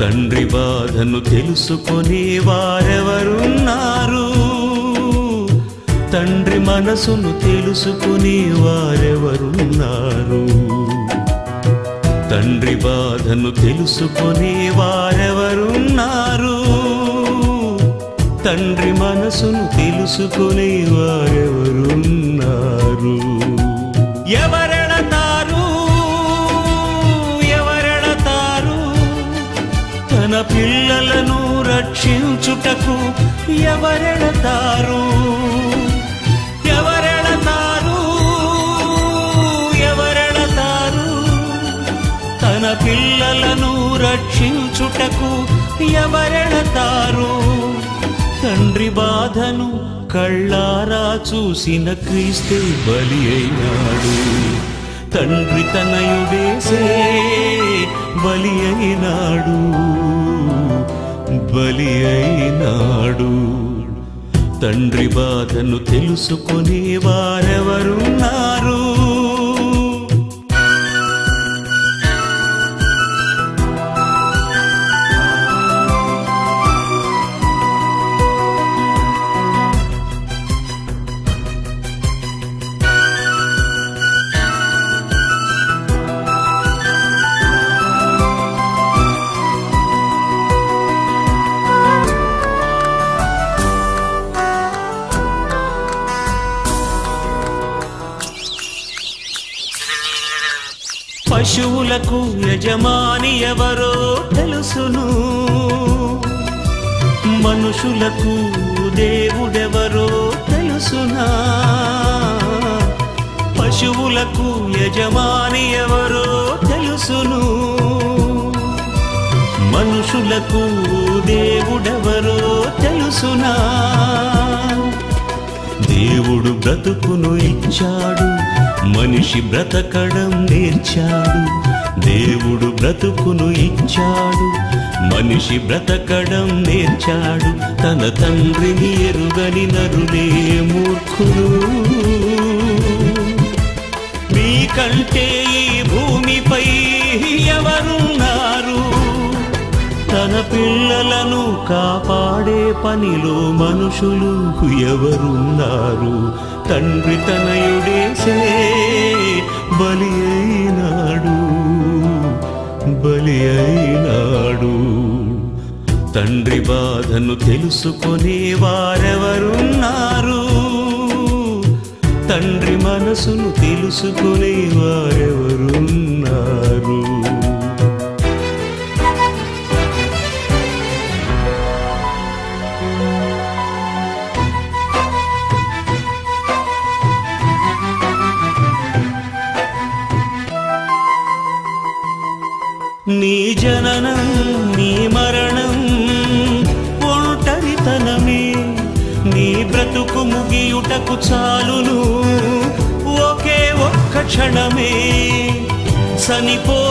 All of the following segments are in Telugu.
తండ్రి బాధను తెలుసుకొని వారెవరున్నారు? తండ్రి మనసును తెలుసుకుని వారెవరున్నారు? తండ్రి బాధను తెలుసుకొని వారెవరున్నారు? తండ్రి మనసును తెలుసుకుని వారెవరున్నారు? ఎవరు తన పిల్లలను రక్షించుటకు ఎవరెడతారు ఎవరెడతారు ఎవరెడతారు తన పిల్లలను రక్షించుటకు ఎవరెడతారు తండ్రి బాధను కళ్ళారా చూసిన క్రీస్తు బలి అయినాడు. తండ్రి తనయుడేసే బలి అయినాడు. బలి అయినాడు. తండ్రి బాధను తెలుసుకుని వారెవరున్నారు? పశువులకు యజమాని ఎవరో తెలుసును. మనుషులకు దేవుడెవరో తెలుసునా. పశువులకు యజమాని ఎవరో తెలుసును. మనుషులకు దేవుడెవరో తెలుసునా. దేవుడు బ్రతుకును ఇచ్చాడు. మనిషి బ్రతకడం నేర్చాడు దేవుడు బ్రతుకును ఇచ్చాడు. మనిషి బ్రతకడం నేర్చాడు తన తండ్రిని ఎరుగని నరులే మూర్ఖులు మీకంటే ఈ భూమిపై పిల్లలను కాపాడే పనిలో మనుషులు ఎవరున్నారు? తండ్రి తనయుడేసే బలి అయినాడు బలి అయినాడు. తండ్రి బాధను తెలుసుకొని వారెవరున్నారు? తండ్రి మనసును తెలుసుకునే వారెవరున్నారు? నీ జననం నీ మరణం ఒంటరితనమే. నీ బ్రతుకు ముగియుటకు చాలును ఒకే ఒక్క క్షణమే. చనిపో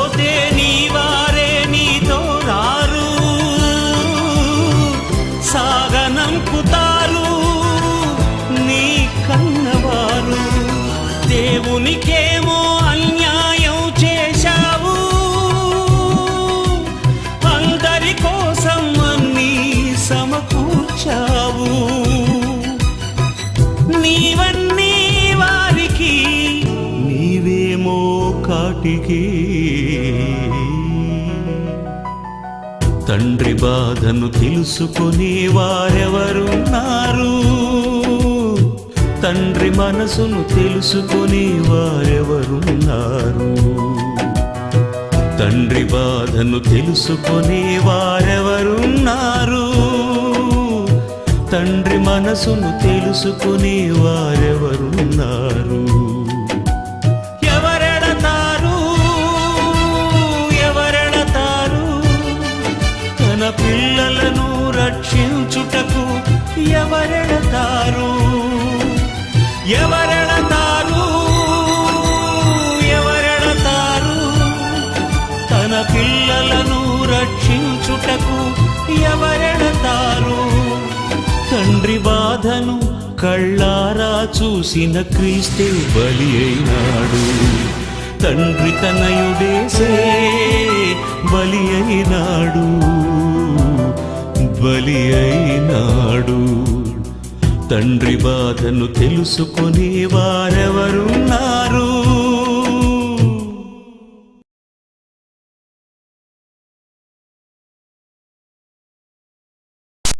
తండ్రి బాధను తెలుసుకుని వారెవరున్నారు తండ్రి మనసును తెలుసుకుని వారెవరున్నారు తండ్రి బాధను తెలుసుకుని వారెవరున్నారు తండ్రి మనసును తెలుసుకుని వారెవరున్నారు రక్షించుటకు ఎవరెడతారు? ఎవరెడతారు? ఎవరెడతారు? తన పిల్లలను రక్షించుటకు ఎవరెడతారు? తండ్రి బాధను కళ్ళారా చూసిన క్రీస్తే బలి అయినాడు. తండ్రి తనయుడేసే బలి అయినాడు. బలి అయినాడు తండ్రి బాధను తెలుసుకొని వారెవరున్నారు?